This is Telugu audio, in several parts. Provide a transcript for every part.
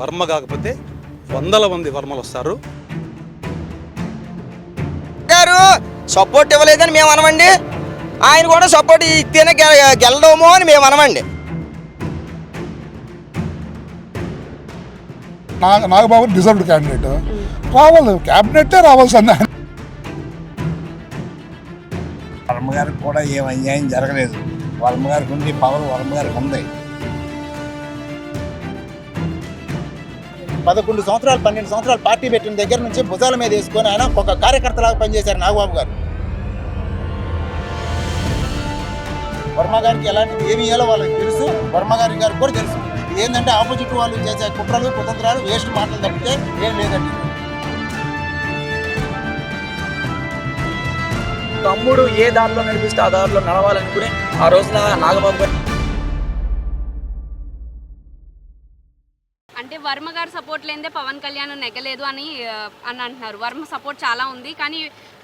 వర్మ కాకపోతే వందల మంది వర్మలు వస్తారు. గారు సపోర్ట్ ఇవ్వలేదని మేము అనమండి. ఆయన కూడా సపోర్ట్ ఇస్తేనే గెలడము అని మేము అనమండి. నాగ నాగబాబు డిజర్వ్డ్ క్యాండిడేట్ రావాలి క్యాబినెట్టే రావాల్సిందే వర్మ గారికి కూడా ఏం అన్యాయం జరగలేదు. వర్మ గారికి ఉంది పవర్ వర్మ గారికి ఉంది. పదకొండు సంవత్సరాలు పన్నెండు సంవత్సరాలు పార్టీ పెట్టిన దగ్గర నుంచి భుజాల మీద వేసుకొని ఆయన ఒక కార్యకర్తలాగా పనిచేశారు నాగబాబు గారు. వర్మ గారికి ఎలాంటిది ఏమి ఇవ్వాలో వాళ్ళకి తెలుసు వర్మ గారి గారికి కూడా తెలుసు. ఏంటంటే ఆపోజిట్ వాళ్ళు చేసే కుట్రలు కుతంత్రాలు వేస్ట్ మాటలు తప్పితే ఏం లేదండి. తమ్ముడు ఏ దారిలో నడిపిస్తే ఆ దారిలో నడవాలనుకుని ఆ రోజున నాగబాబు గారు వర్మ గారు సపోర్ట్ లేదే పవన్ కళ్యాణ్ నెగ్గలేదు అని అని అంటున్నారు. వర్మ సపోర్ట్ చాలా ఉంది కానీ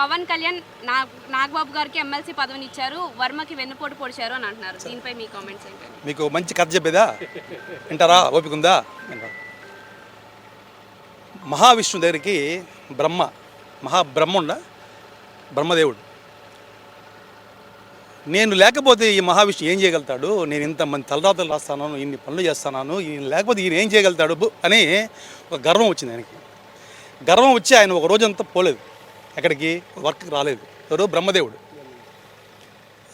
పవన్ కళ్యాణ్ నాగ్ నాగబాబు గారికి ఎమ్మెల్సీ పదవిని ఇచ్చారు వర్మకి వెన్నుపోటు పొడిచారు అని అంటున్నారు. దీనిపై మీ కామెంట్స్ ఏంటి మీకు మంచి కథ చెప్పేదా? వింటారా? ఓపిక ఉందా. మహావిష్ణు దగ్గరికి బ్రహ్మ మహాబ్రహ్మ ఉండ బ్రహ్మదేవుడు. నేను లేకపోతే ఈ మహావిష్ణు ఏం చేయగలుగుతాడు? నేను ఇంతమంది తలరాతలు రాస్తాను ఇన్ని పనులు చేస్తాను ఈయన లేకపోతే ఈయన ఏం చేయగలుగుతాడు అని ఒక గర్వం వచ్చింది ఆయనకి. గర్వం వచ్చి ఆయన ఒక రోజంతా పోలేదు. ఎక్కడికి? వర్క్కి రాలేదు. ఎవరు బ్రహ్మదేవుడు.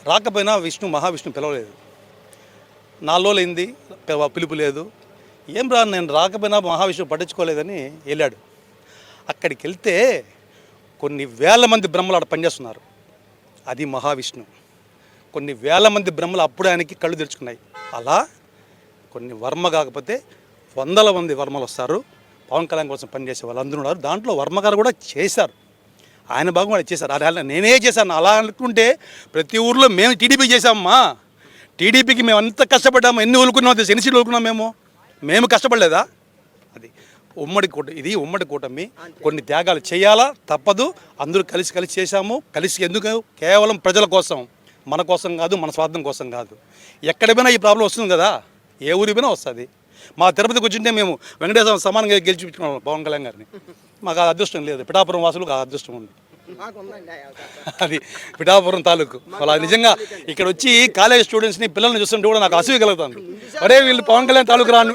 రాకపోయినా విష్ణు మహావిష్ణు పిలవలేదు. నాలుగు పిలుపు లేదు. ఏం రా నేను రాకపోయినా మహావిష్ణువు పట్టించుకోలేదని వెళ్ళాడు. అక్కడికి వెళ్తే కొన్ని వేల మంది బ్రహ్మలు ఆడ పనిచేస్తున్నారు. అది మహావిష్ణు. కొన్ని వేల మంది బ్రహ్మలు అప్పుడు ఆయనకి కళ్ళు తెరుచుకున్నాయి. అలా కొన్ని వర్మ కాకపోతే వందల మంది వర్మలు వస్తారు. పవన్ కళ్యాణ్ కోసం పనిచేసే వాళ్ళందరూ ఉన్నారు. దాంట్లో వర్మ గారు కూడా చేశారు. ఆయన భాగం కూడా చేశారు. అలా నేనే చేశాను. అలా అనుకుంటే ప్రతి ఊర్లో మేము టీడీపీ చేశామమ్మా. టీడీపీకి మేము అంత కష్టపడ్డాము? ఎన్ని ఊరుకున్నాం తెలుసు? ఎన్ని సీట్లు ఊరుకున్నాం మేము? మేము కష్టపడలేదా? అది ఉమ్మడి కూట ఇది ఉమ్మడి కూటమి. కొన్ని త్యాగాలు చేయాలా? తప్పదు. అందరూ కలిసి కలిసి చేశాము. కలిసి ఎందుకు? కేవలం ప్రజల కోసం. మన కోసం కాదు మన స్వార్థం కోసం కాదు. ఎక్కడ పోయినా ఈ ప్రాబ్లం వస్తుంది కదా? ఏ ఊరి పోయినా వస్తుంది. మా తిరుపతికి వచ్చింటే మేము వెంకటేశ్వర సమానంగా గెలిచిపించుకున్నాం పవన్ కళ్యాణ్ గారిని. మాకు ఆ అదృష్టం లేదు. పిఠాపురం వాసులకు ఆ అదృష్టం ఉంది. అది పిఠాపురం తాలూకు. అలా నిజంగా ఇక్కడ వచ్చి కాలేజ్ స్టూడెంట్స్ని పిల్లల్ని చూస్తుంటే కూడా నాకు అసూయ కలుగుతుంది. అరే వీళ్ళు పవన్ కళ్యాణ్ తాలూకు రాను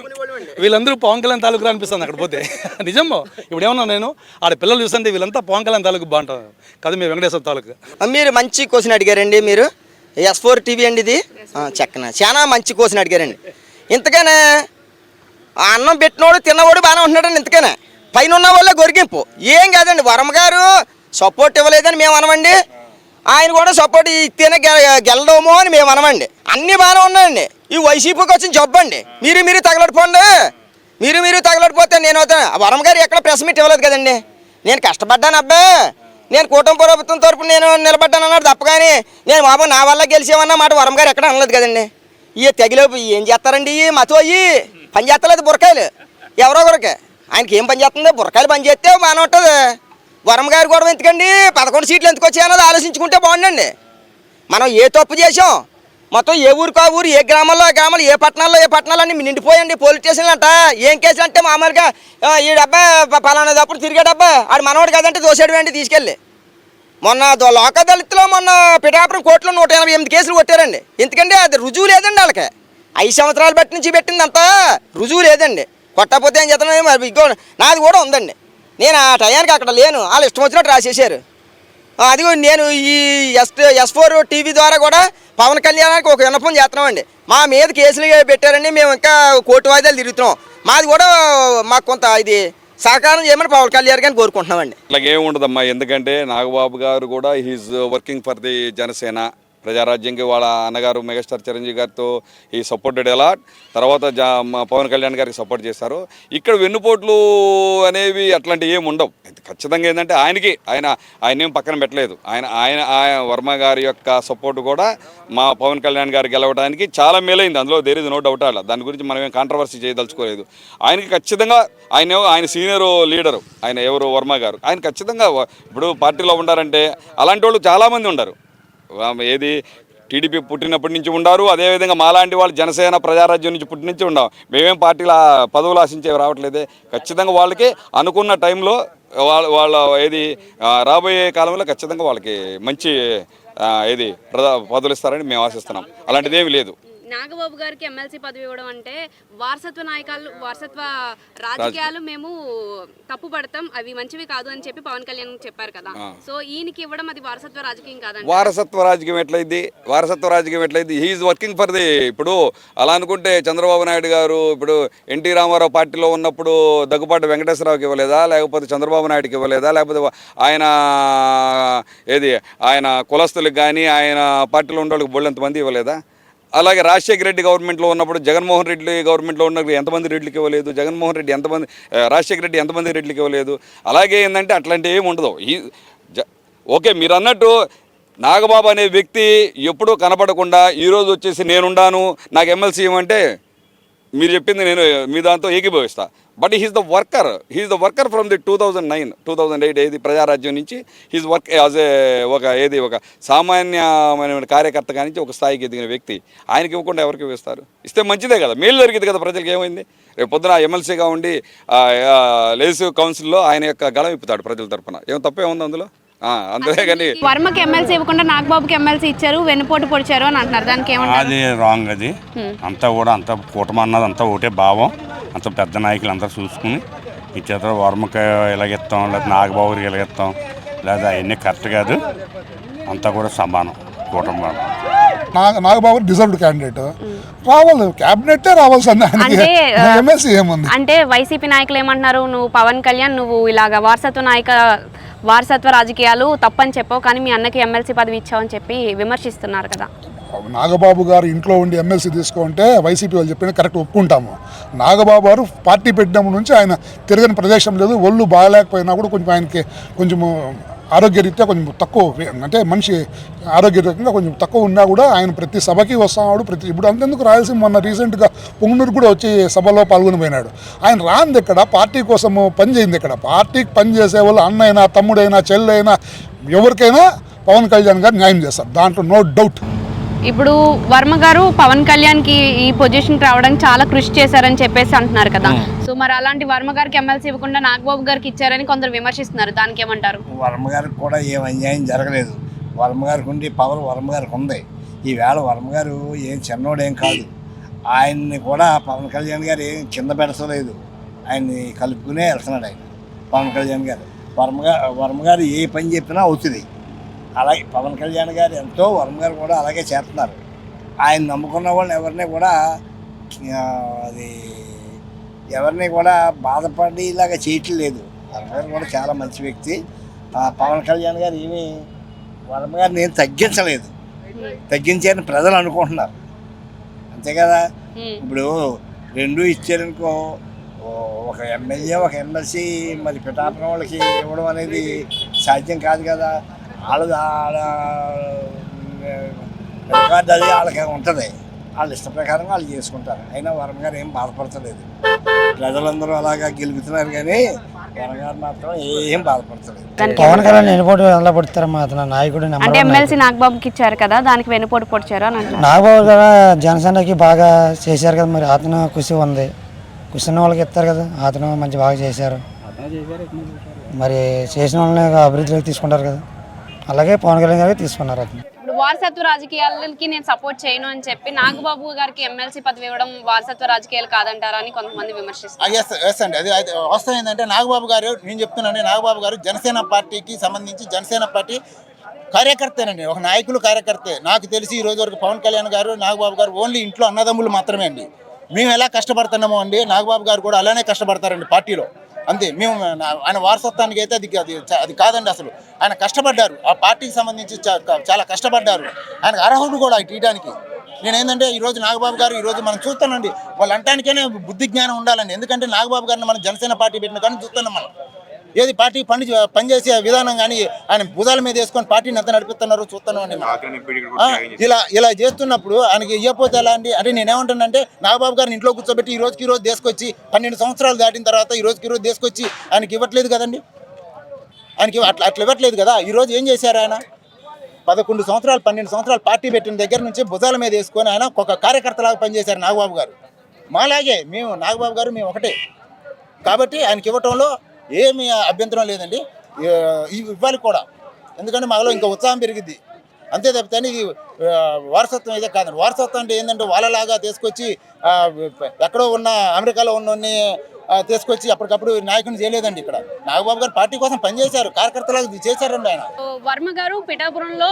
వీళ్ళందరూ పవన్ కళ్యాణ్ తాలూకు అనిపిస్తుంది అక్కడ పోతే. నిజమో? ఇప్పుడు ఏమన్నా నేను ఆడ పిల్లలు చూస్తుంటే వీళ్ళంతా పవన్ కళ్యాణ్ తాలూకు బాగుంటారు. కదా మీ వెంకటేశ్వర తాలూకు. మీరు మంచి క్వశ్చన్ అడిగారండి మీరు. ఎస్ ఫోర్ టీవీ అండి ఇది? చక్కన. చాలా మంచి క్వశ్చన్ అడిగారండి. ఇంతకనే ఆ అన్నం పెట్టినోడు తిన్నవాడు బాగానే ఉంటున్నాడండి ఇంతకనే. పైన ఉన్న వాళ్ళే గొరిగింపు. ఏం కాదండి వరమ గారు సపోర్ట్ ఇవ్వలేదని మేము అనమండి. ఆయన కూడా సపోర్ట్ ఇస్తేనే గెలడము అని మేము అనమండి. అన్నీ బాగానే ఉన్నాయండి. ఈ వైసీపీకి వచ్చిన జబ్బు అండి. మీరు మీరు తగలడిపోండి మీరు మీరు తగలడిపోతే నేను అవుతాను వరమ గారు ఎక్కడ ప్రెస్ మీట్ ఇవ్వలేదు కదండి. నేను కష్టపడ్డాను అబ్బా. నేను కూటమి ప్రభుత్వం తరపున నేను నిలబడ్డాను అన్నాడు తప్ప కానీ నేను బాబు నా వల్ల గెలిచేవన్న మాట వరం గారు ఎక్కడ అనలేదు కదండి. ఇవి తెగిలేపు ఏం చేస్తారండి? ఇవి మతో అయ్యి పని చేస్తలేదు బురకాయలు ఎవరో ఒకరికి. ఆయనకి ఏం పని చేస్తుంది? బురకాయలు పని చేస్తే బాగానే ఉంటుంది. వరం గారు కూడా ఎందుకండి? పదకొండు సీట్లు ఎందుకు వచ్చాయన్నది ఆలోచించుకుంటే బాగుండండి. మనం ఏ తప్పు చేసాం మొత్తం ఏ ఊరికో ఊరు ఏ గ్రామాల్లో ఆ గ్రామాలు ఏ పట్టణాల్లో ఏ పట్టణాలు అన్ని నిండిపోయండి పోలీస్ స్టేషన్లు అంట ఏం కేసులు అంటే మామూలుగా ఈ డబ్బా పలానా అప్పుడు తిరిగే డబ్బా ఆడు మనవాడు కదంటే దోసేడు వెండి తీసుకెళ్ళి. మొన్న లోక దళితులో మొన్న పిఠాపురం కోర్టులో నూట ఎనభై ఎనిమిది కేసులు కొట్టారండి. ఎందుకంటే అది రుజువు లేదండి వాళ్ళకి ఐదు సంవత్సరాలు బట్టి నుంచి పెట్టిందంతా రుజువు లేదండి. కొట్టకపోతే ఏం చేస్తున్నాయి మరి ఇగో నాది కూడా ఉందండి. నేను ఆ టయానికి అక్కడ లేను. వాళ్ళు ఇష్టం వచ్చినట్టు రాసేసారు అదిగో నేను ఈ ఎస్ ఎస్ ఫోర్ టీవీ ద్వారా కూడా పవన్ కళ్యాణానికి ఒక విన్నపం చేస్తున్నామండి. మా మీద కేసులు పెట్టారండి మేము ఇంకా కోర్టు వాయిదాలు తిరుగుతున్నాం. మాది కూడా మాకు కొంత ఇది సహకారం చేయమని పవన్ కళ్యాణ్ గారిని కోరుకుంటున్నామండి. అలాగే ఉండదమ్మా ఎందుకంటే నాగబాబు గారు కూడా he's working for the Janasena. ప్రజారాజ్యంకి వాళ్ళ అన్నగారు మెగాస్టార్ చిరంజీవి గారితో ఈ సపోర్టెడ్ ఎలాట్ తర్వాత జా మా పవన్ కళ్యాణ్ గారికి సపోర్ట్ చేశారు. ఇక్కడ వెన్నుపోట్లు అనేవి అట్లాంటివి ఏమి ఉండవు. ఖచ్చితంగా ఏంటంటే ఆయనకి ఆయన ఆయన ఏం పక్కన పెట్టలేదు. ఆయన ఆయన ఆయన వర్మ గారి యొక్క సపోర్ట్ కూడా మా పవన్ కళ్యాణ్ గారు గెలవడానికి చాలా మేలైంది. అందులో దేర్ ఇస్ నో డౌట్ అలా. దాని గురించి మనం ఏం కాంట్రవర్సీ చేయదలుచుకోలేదు. ఆయనకి ఖచ్చితంగా ఆయన ఆయన సీనియర్ లీడరు ఆయన ఎవరు? వర్మ గారు. ఆయన ఖచ్చితంగా ఇప్పుడు పార్టీలో ఉండారంటే అలాంటి వాళ్ళు చాలామంది ఉండరు. ఏది? టీడీపీ పుట్టినప్పటి నుంచి ఉండారు. అదేవిధంగా మాలాంటి వాళ్ళు జనసేన ప్రజారాజ్యం నుంచి పుట్టి నుంచి ఉండాం. మేమేం పార్టీల పదవులు ఆశించేవి రావట్లేదే. ఖచ్చితంగా వాళ్ళకి అనుకున్న టైంలో వాళ్ళ వాళ్ళ ఏది రాబోయే కాలంలో ఖచ్చితంగా వాళ్ళకి మంచి ఏది పదవులు ఇస్తారని మేము ఆశిస్తున్నాం. అలాంటిదేమీ లేదు. నాగబాబు గారికి ఎమ్మెల్సీ పదవి ఇవ్వడం అంటే వారసత్వ నాయకాలు వారసత్వ రాజకీయాలు మేము తప్పు పడతాం అవి మంచివి కాదు అని చెప్పి పవన్ కళ్యాణ్ చెప్పారు కదా. సో ఈయనకి ఇవ్వడం అది వారసత్వ రాజకీయం కాదండి వారసత్వ రాజకీయం ఎట్లయింది వారసత్వ రాజకీయం ఎట్లయింది he is working for the ఇప్పుడు అలా అనుకుంటే చంద్రబాబు నాయుడు గారు ఇప్పుడు ఎన్టీ రామారావు పార్టీలో ఉన్నప్పుడు దగ్గుపాటి వెంకటేశ్వరరావుకి ఇవ్వలేదా? లేకపోతే చంద్రబాబు నాయుడుకి ఇవ్వలేదా? లేకపోతే ఆయన ఏది ఆయన కులస్తులకు కానీ ఆయన పార్టీలో ఉన్న వాళ్ళకి బోళ్ళంత మంది ఇవ్వలేదా? అలాగే రాజశేఖర రెడ్డి గవర్నమెంట్లో ఉన్నప్పుడు జగన్మోహన్ రెడ్డి గవర్నమెంట్లో ఉన్నప్పుడు ఎంతమంది రెడ్లకి ఇవ్వలేదు జగన్మోహన్ రెడ్డి ఎంతమంది రాజశేఖర రెడ్డి ఎంతమంది రెడ్లకి ఇవ్వలేదు. అలాగే ఏంటంటే అట్లాంటివి ఏమి ఉండదు. ఈ జ ఓకే మీరు అన్నట్టు నాగబాబు అనే వ్యక్తి ఎప్పుడూ కనపడకుండా ఈరోజు వచ్చేసి నేనుండాను నాకు ఎమ్మెల్సీ ఇవ్వమంటే మీరు చెప్పింది నేను మీ దాంతో ఏకీభవిస్తా. But he's the worker he's the worker from the two thousand nine two thousand eight ఏది? ప్రజారాజ్యం నుంచి హీస్ వర్క్ యాజ్ ఏ ఒక ఏది? ఒక సామాన్యమైన కార్యకర్తగా నుంచి ఒక స్థాయికి ఎదిగిన వ్యక్తి. ఆయనకి ఇవ్వకుండా ఎవరికి ఇస్తారు ఇస్తే మంచిదే కదా. మేలు జరిగింది కదా ప్రజలకు ఏమైంది? రేపు పొద్దున ఎమ్మెల్సీగా ఉండి లెజిస్టివ్ కౌన్సిల్లో ఆయన యొక్క గళం ఇప్పుతాడు ప్రజల తరఫున ఏం తప్పే ఉంది అందులో? ఆ, అంతే కానీ వర్మకి ఎమ్మెల్సీ ఇవ్వకుండా నాగబాబుకి ఎమ్మెల్సీ ఇచ్చారు వెన్నుపోటు పొడిచారు అని అంటున్నారు. దానికి ఏమంటారు? అది రాంగ్ అది. అంతా కూడా అంత కూటమి అన్నది అంతా ఒకటే భావం. అంత పెద్ద నాయకులు అంతా చూసుకుని ఇచ్చేత వర్మకి ఇలాగిస్తాం లేదా నాగబాబుకి ఇలాగిస్తాం లేదా అవన్నీ కరెక్ట్ కాదు. అంతా కూడా సమానం కూటమి నాగబాబు డిజర్వ్డ్ క్యాండిడేట్ రావాలి క్యాబినెట్టే రావాల్సింది ఎమ్మెల్సీ ఏముంది? అంటే వైసీపీ నాయకులు ఏమంటున్నారు? నువ్వు పవన్ కళ్యాణ్ నువ్వు ఇలాగ వారసత్వ నాయక వారసత్వ రాజకీయాలు తప్పని చెప్పావు కానీ మీ అన్నకి ఎమ్మెల్సీ పదవి ఇచ్చావని చెప్పి విమర్శిస్తున్నారు కదా. నాగబాబు గారు ఇంట్లో ఉండి ఎమ్మెల్సీ తీసుకుంటే వైసీపీ వాళ్ళు చెప్పిన కరెక్ట్ ఒప్పుకుంటాము. నాగబాబు గారు పార్టీ పెట్టినప్పటి నుంచి ఆయన తిరగని ప్రదేశం లేదు ఒళ్ళు బాగాలేకపోయినా కూడా కొంచెం ఆయనకి కొంచెము ఆరోగ్యరీత్యా కొంచెం తక్కువ అంటే మనిషి ఆరోగ్యరీతంగా కొంచెం తక్కువ ఉన్నా కూడా ఆయన ప్రతి సభకి వస్తున్నాడు ప్రతి ఇప్పుడు అంతెందుకు రాయలసీమ మొన్న రీసెంట్గా పొంగునూరు కూడా వచ్చి సభలో పాల్గొని పోయినాడు. ఆయన రాంది ఇక్కడ పార్టీ కోసము పని చేయింది ఇక్కడ పార్టీకి పని చేసే వాళ్ళు అన్నైనా తమ్ముడైనా చెల్లైనా ఎవరికైనా పవన్ కళ్యాణ్ గారు న్యాయం చేస్తారు. దాంట్లో నో డౌట్. ఇప్పుడు వర్మ గారు పవన్ కళ్యాణ్కి ఈ పొజిషన్ రావడానికి చాలా కృషి చేశారని చెప్పేసి అంటున్నారు కదా. సో మరి అలాంటి వర్మ గారికి ఎమ్మెల్సీ ఇవ్వకుండా నాగబాబు గారికి ఇచ్చారని కొందరు విమర్శిస్తున్నారు. దానికి ఏమంటారు? వర్మ గారికి కూడా ఏం అన్యాయం జరగలేదు. వర్మ గారికి ఉండి పవర్ వర్మ గారికి ఉంది. ఈవేళ వర్మ గారు ఏం చిన్నోడేం కాదు. ఆయన్ని కూడా పవన్ కళ్యాణ్ గారు ఏం కింద పెడతలేదు. ఆయన్ని కలుపుకునే వెళ్తున్నాడు ఆయన. పవన్ కళ్యాణ్ గారు. వర్మ వర్మ గారు ఏ పని చెప్పినా అవుతుంది. అలాగే పవన్ కళ్యాణ్ గారు ఎంతో వర్మ గారు కూడా అలాగే చేస్తున్నారు. ఆయన నమ్ముకున్న వాళ్ళని ఎవరిని కూడా అది ఎవరిని కూడా బాధపడేలాగా చేయట్లేదు వర్మ గారు కూడా చాలా మంచి వ్యక్తి. పవన్ కళ్యాణ్ గారు ఏమీ వర్మ గారిని ఏం తగ్గించలేదు. తగ్గించారని ప్రజలు అనుకుంటున్నారు. అంతే కదా? ఇప్పుడు రెండు ఇచ్చారనుకో ఒక ఎమ్మెల్యే ఒక ఎమ్మెల్సీ మరి పిఠాపురం వాళ్ళకి ఇవ్వడం అనేది సాధ్యం కాదు కదా? వాళ్ళ వాళ్ళ రికార్డు అది వాళ్ళకి ఉంటుంది. వాళ్ళ ఇష్ట ప్రకారం వాళ్ళు చేసుకుంటారు. అయినా వరం గారు ఏం బాధపడతలేదు. ప్రజలందరూ అలాగా గెలుపుతున్నారు కానీ వరం గారు మాత్రం ఏం బాధపడతలేదు. పవన్ కళ్యాణ్ ఎన్నిపోటు ఎలా పడుతారమ్మా అతను. నాయకుడు అంటే ఎమ్మెల్సీ నాగబాబుకి ఇచ్చారు కదా దానికి వెన్నుపోటు పొడిచారు అని నాగబాబు గారు జనసేనకి బాగా చేశారు కదా మరి. అతను కృషి ఉంది. కృషి ఉన్న వాళ్ళకి ఇస్తారు కదా. అతను మంచి బాగా చేశారు. మరి చేసిన వాళ్ళని అభివృద్ధిలోకి తీసుకుంటారు కదా. అలాగే పవన్ కళ్యాణ్ గారికి తీసుకున్నారు అతను ఇప్పుడు వారసత్వ రాజకీయాలకి నేను సపోర్ట్ చేయను అని చెప్పి నాగబాబు గారికి ఎమ్మెల్సీ పదవి ఇవ్వడం వారసత్వ రాజకీయాలు కాదంటారా అని కొంతమంది విమర్శిస్తారు. ఎస్ ఎస్ అండి. అది అది వాస్తవం ఏంటంటే నాగబాబు గారు నేను చెప్తున్నాను నాగబాబు గారు జనసేన పార్టీకి సంబంధించి జనసేన పార్టీ కార్యకర్తేనండి. ఒక నాయకులు కార్యకర్తే. నాకు తెలిసి ఈ రోజు వరకు పవన్ కళ్యాణ్ గారు నాగబాబు గారు ఓన్లీ ఇంట్లో అన్నదమ్ములు మాత్రమే అండి. మేము ఎలా కష్టపడుతున్నామో అండి నాగబాబు గారు కూడా అలానే కష్టపడతారండి పార్టీలో. అంతే. మేము ఆయన వారసత్వానికి అయితే అది అది అది కాదండి అసలు. ఆయన కష్టపడ్డారు. ఆ పార్టీకి సంబంధించి చాలా కష్టపడ్డారు. ఆయన అర్హుడు కూడా ఇటు నేను ఏంటంటే ఈ రోజు నాగబాబు గారు ఈరోజు మనం చూస్తానండి. వాళ్ళు అంటానికైనా బుద్ధి జ్ఞానం ఉండాలండి. ఎందుకంటే నాగబాబు గారిని మనం జనసేన పార్టీ పెట్టిన కానీ చూస్తున్నాం మనం. ఏది పార్టీ పని పనిచేసే విధానం కానీ ఆయన భుజాల మీద వేసుకొని పార్టీని ఎంత నడిపిస్తున్నారు చూస్తున్నాం ఇలా ఇలా చేస్తున్నప్పుడు ఆయనకి ఇవ్వకపోతే ఎలా అండి? అంటే నేనేమంటానంటే నాగబాబు గారిని ఇంట్లో కూర్చోబెట్టి ఈ రోజుకి రోజు తీసుకొచ్చి పన్నెండు సంవత్సరాలు దాటిన తర్వాత ఈ రోజుకి రోజు తీసుకొచ్చి ఆయనకి ఇవ్వట్లేదు కదండి? ఆయనకి అట్లా అట్లా ఇవ్వట్లేదు కదా? ఈ రోజు ఏం చేశారు ఆయన? పదకొండు సంవత్సరాలు పన్నెండు సంవత్సరాలు పార్టీ పెట్టిన దగ్గర నుంచి భుజాల మీద వేసుకొని ఆయన ఒక కార్యకర్తలాగా పనిచేశారు నాగబాబు గారు. మాలాగే మేము నాగబాబు గారు మేము ఒకటే. కాబట్టి ఆయనకి ఇవ్వటంలో ఏమి అభ్యంతరం లేదండి. ఇవి ఇవ్వాలి కూడా. ఎందుకంటే మాలో ఇంకా ఉత్సాహం పెరిగింది అంతే తప్పితే ఇది వారసత్వం అయితే కాదండి. వారసత్వం అంటే ఏంటంటే వాళ్ళలాగా తీసుకొచ్చి ఎక్కడో ఉన్న అమెరికాలో ఉన్న తీసుకొచ్చి అప్పటికప్పుడు నాయకుని చేయలేదండి ఇక్కడ. నాగబాబు గారు పార్టీ కోసం పనిచేశారు కార్యకర్తలాగా ఇది చేశారండి ఆయన. వర్మ గారు పిఠాపురంలో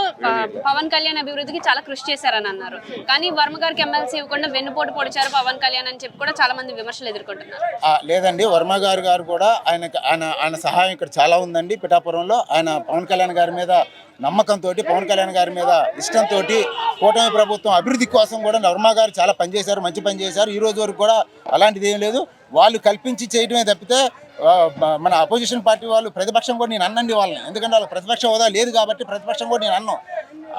పవన్ కళ్యాణ్ అభివృద్ధికి చాలా కృషి చేశారని అన్నారు. కానీ వర్మ గారికి ఎమ్మెల్సీ ఇవ్వకుండా వెన్నుపోటు పొడిచారు పవన్ కళ్యాణ్ అని చెప్పి కూడా చాలా మంది విమర్శలు ఎదుర్కొంటున్నారు. లేదండి వర్మ గారు గారు కూడా ఆయన ఆయన ఆయన సహాయం ఇక్కడ చాలా ఉందండి. పిఠాపురంలో ఆయన పవన్ కళ్యాణ్ గారి మీద నమ్మకంతో పవన్ కళ్యాణ్ గారి మీద ఇష్టంతో కూటమి ప్రభుత్వం అభివృద్ధి కోసం కూడా వర్మ గారు చాలా పనిచేశారు మంచి పని చేశారు. ఈ రోజు వరకు కూడా అలాంటిది ఏం లేదు. వాళ్ళు కల్పించి చేయడమే తప్పితే మన అపోజిషన్ పార్టీ వాళ్ళు ప్రతిపక్షం కూడా నేను అన్నండి వాళ్ళని. ఎందుకంటే వాళ్ళకి ప్రతిపక్ష హోదా లేదు కాబట్టి ప్రతిపక్షం కూడా నేను అన్నాను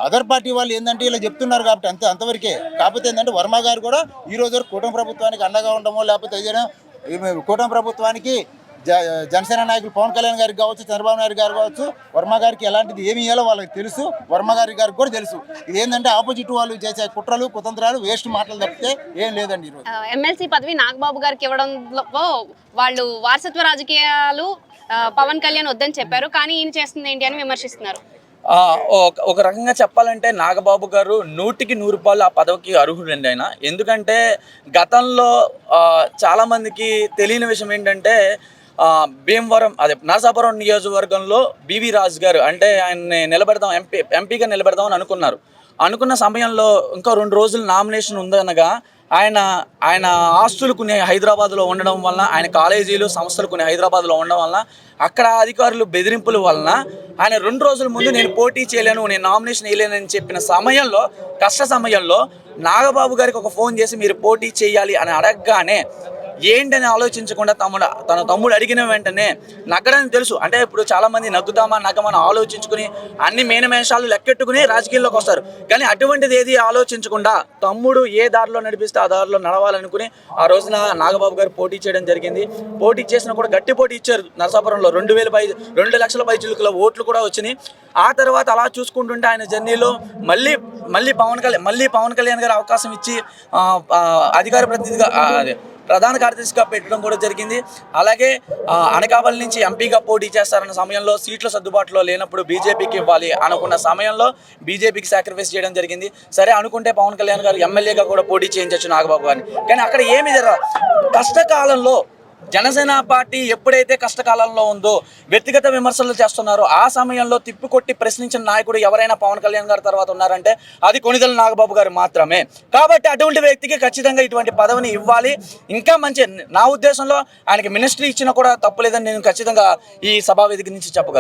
అదర్ పార్టీ వాళ్ళు ఏంటంటే ఇలా చెప్తున్నారు కాబట్టి అంతే అంతవరకే. కాకపోతే ఏంటంటే వర్మ గారు కూడా ఈ రోజు వరకు కూటమి ప్రభుత్వానికి అండగా ఉండమో లేకపోతే ఏదైనా కూటమి ప్రభుత్వానికి జనసేన నాయకులు పవన్ కళ్యాణ్ గారికి కావచ్చు చంద్రబాబు నాయుడు గారు కావచ్చు వర్మ గారికి ఎలాంటిది ఏమి ఇవ్వాలో వాళ్ళకి తెలుసు వర్మ గారి గారికి కూడా తెలుసు. ఇది ఏంటంటే ఆపోజిట్ వాళ్ళు చేసే కుట్రలు కుతంత్రాలు వేస్ట్ మాటలు తప్పితే ఏం లేదండి ఎమ్మెల్సీ పదవి నాగబాబు గారికి ఇవ్వడంలో వాళ్ళు వారసత్వ రాజకీయాలు పవన్ కళ్యాణ్ వద్దని చెప్పారు కానీ ఈయన చేస్తుంది ఏంటి అని విమర్శిస్తున్నారు. ఆ, ఒక- రకంగా చెప్పాలంటే నాగబాబు గారు నూటికి నూరు రూపాయలు ఆ పదవికి అర్హుడండి ఆయన. ఎందుకంటే గతంలో చాలామందికి తెలియని విషయం ఏంటంటే భీమవరం అదే నరసాపురం నియోజకవర్గంలో బివి రాజు గారు అంటే ఆయన్ని నిలబెడదాం ఎంపీ ఎంపీగా నిలబెడదాం అని అనుకున్నారు. అనుకున్న సమయంలో ఇంకా రెండు రోజులు నామినేషన్ ఉందనగా ఆయన ఆయన ఆస్తులు కొన్ని హైదరాబాద్లో ఉండడం వలన ఆయన కాలేజీలు సంస్థలు కొన్ని హైదరాబాద్లో ఉండడం వలన అక్కడ అధికారులు బెదిరింపుల వలన ఆయన రెండు రోజుల ముందు నేను పోటీ చేయలేను నేను నామినేషన్ వేయలేనని చెప్పిన సమయంలో కష్ట సమయంలో నాగబాబు గారికి ఒక ఫోన్ చేసి మీరు పోటీ చేయాలి అని అడగగానే ఏంటని ఆలోచించకుండా తమ్ముడు తన తమ్ముడు అడిగిన వెంటనే నగ్గడని తెలుసు. అంటే ఇప్పుడు చాలామంది నగ్గుతామా నగ్గమని ఆలోచించుకుని అన్ని మేనమేషాలు లెక్కెట్టుకుని రాజకీయాల్లోకి వస్తారు. కానీ అటువంటిది ఏది ఆలోచించకుండా తమ్ముడు ఏ దారిలో నడిపిస్తే ఆ దారిలో నడవాలనుకుని ఆ రోజున నాగబాబు గారు పోటీ చేయడం జరిగింది. పోటీ చేసినా కూడా గట్టి పోటీ ఇచ్చారు నరసాపురంలో. రెండు వేల పై రెండు లక్షల పై చిలుకల ఓట్లు కూడా వచ్చినాయి. ఆ తర్వాత అలా చూసుకుంటుంటే ఆయన జర్నీలో మళ్ళీ మళ్ళీ పవన్ కళ్యాణ్ మళ్ళీ పవన్ కళ్యాణ్ గారు అవకాశం ఇచ్చి అధికార ప్రతినిధిగా అదే ప్రధాన కార్యదర్శిగా పెట్టడం కూడా జరిగింది. అలాగే అనకాపల్లి నుంచి ఎంపీగా పోటీ చేస్తారన్న సమయంలో సీట్ల సర్దుబాటులో లేనప్పుడు బీజేపీకి ఇవ్వాలి అనుకున్న సమయంలో బీజేపీకి సాక్రిఫైస్ చేయడం జరిగింది. సరే అనుకుంటే పవన్ కళ్యాణ్ గారు ఎమ్మెల్యేగా కూడా పోటీ చేయించవచ్చు నాగబాబు గారిని. కానీ అక్కడ ఏమి జరగదు కష్టకాలంలో జనసేన పార్టీ ఎప్పుడైతే కష్టకాలంలో ఉందో వ్యక్తిగత విమర్శలు చేస్తున్నారో ఆ సమయంలో తిప్పికొట్టి ప్రశ్నించిన నాయకుడు ఎవరైనా పవన్ కళ్యాణ్ గారి తర్వాత ఉన్నారంటే అది కొనిదల నాగబాబు గారు మాత్రమే. కాబట్టి అటువంటి వ్యక్తికి ఖచ్చితంగా ఇటువంటి పదవిని ఇవ్వాలి. ఇంకా మంచి నా ఉద్దేశంలో ఆయనకి మినిస్ట్రీ ఇచ్చినా కూడా తప్పులేదని నేను ఖచ్చితంగా ఈ సభా వేదిక నుంచి చెప్పగలను.